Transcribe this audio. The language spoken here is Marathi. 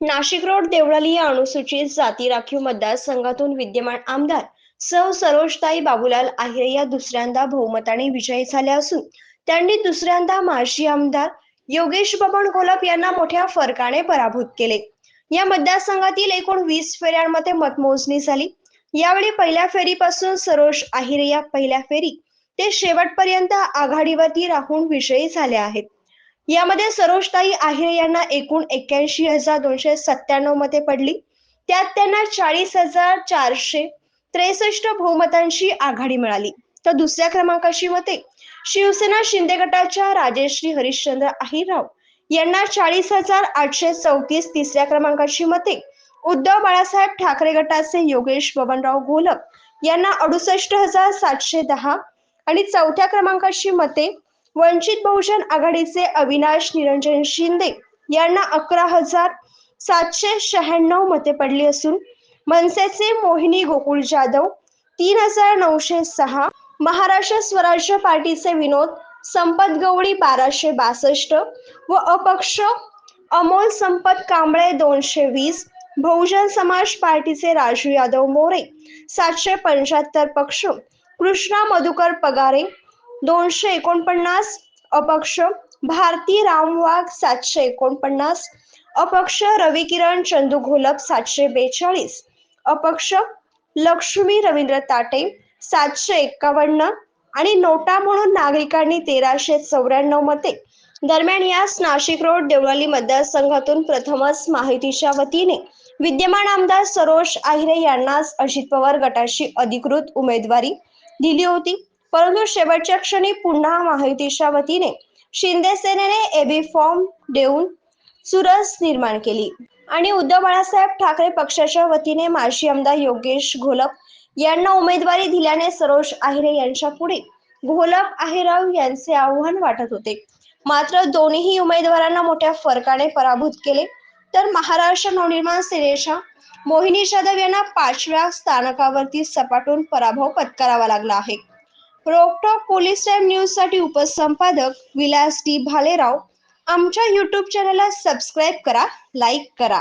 नाशिक रोड देवळाली या अनुसूचित जाती राखीव मतदारसंघातून विद्यमान आमदार सौ सरोजताई बाबूलाल आहिरे या दुसऱ्यांदा बहुमताने विजयी झाल्या असून त्यांनी दुसऱ्यांदा माजी आमदार योगेश बबन कोलप यांना मोठ्या फरकाने पराभूत केले. या मतदारसंघातील एकूण वीस फेऱ्यांमध्ये मतमोजणी झाली. यावेळी पहिल्या फेरीपासून सरोज आहिरे या पहिल्या फेरी ते शेवटपर्यंत आघाडीवरती राहून विजयी झाले आहेत. यामध्ये सरोजताई आहिरे यांना एकूण एक्क्याऐंशी हजार दोनशे सत्त्याण्णव मते पडली. त्यात त्यांना चाळीस हजार चारशे त्रेसष्ट बहुमतांची आघाडी मिळाली. तर दुसऱ्या क्रमांकाची मते शिवसेना शिंदे गटाच्या राजेश्री हरिश्चंद्र आहिरराव यांना चाळीस हजार आठशे चौतीस तिसऱ्या क्रमांकाची मते उद्धव बाळासाहेब ठाकरे गटाचे योगेश बबनराव घोलप यांना अडुसष्ट हजार सातशे दहा आणि चौथ्या क्रमांकाची मते वंचित बहुजन आघाडीचे अविनाश निरंजन शिंदे यांना अकरा हजार सातशे शहाण्णव मते पडली असून मनसेचे मोहिनी गोकुळ जाधव तीन हजार नऊशे सहा महाराष्ट्र स्वराज्य पार्टीचे विनोद संपत गवळी बाराशे बासष्ट व अपक्ष अमोल संपत कांबळे दोनशे वीस बहुजन समाज पार्टीचे राजू यादव मोरे सातशे पंच्याहत्तर पक्ष कृष्णा मधुकर पगारे दोनशे एकोणपन्नास अपक्ष भारती रामवाघ सातशे एकोणपन्नास अपक्ष रविकिरण चंदू घोलप सातशे बेचाळीस अपक्ष लक्ष्मी रवींद्र ताटे सातशे एक्कावन्न आणि नोटा म्हणून नागरिकांनी तेराशे चौऱ्याण्णव मते. दरम्यान याच नाशिक रोड देवळाली मतदारसंघातून प्रथमच माहितीच्या वतीने विद्यमान आमदार सरोज आहिरे यांनाच अजित पवार गटाशी अधिकृत उमेदवारी दिली होती. परंतु शेवटच्या क्षणी पुन्हा माहितीच्या वतीने शिंदे सेनेने एबी फॉर्म देऊन चुरस निर्माण केली. आणि उद्धव बाळासाहेब ठाकरे पक्षाच्या वतीने माजी आमदार योगेश घोलप यांना उमेदवारी दिल्याने सरोज आहिरे यांच्या पुढे घोलप आहिराव यांचे आव्हान वाटत होते. मात्र दोन्ही उमेदवारांना मोठ्या फरकाने पराभूत केले. तर महाराष्ट्र नवनिर्माण सेनेच्या मोहिनी जाधव यांना पाचव्या स्थानकावरती सपाटून पराभव पत्करावा लागला आहे. रोकटॉक पोलीस टाइम न्यूजसाठी उपसंपादक विलास डी भालेराव. आमच्या युट्यूब चॅनलला सबस्क्राईब करा लाईक करा.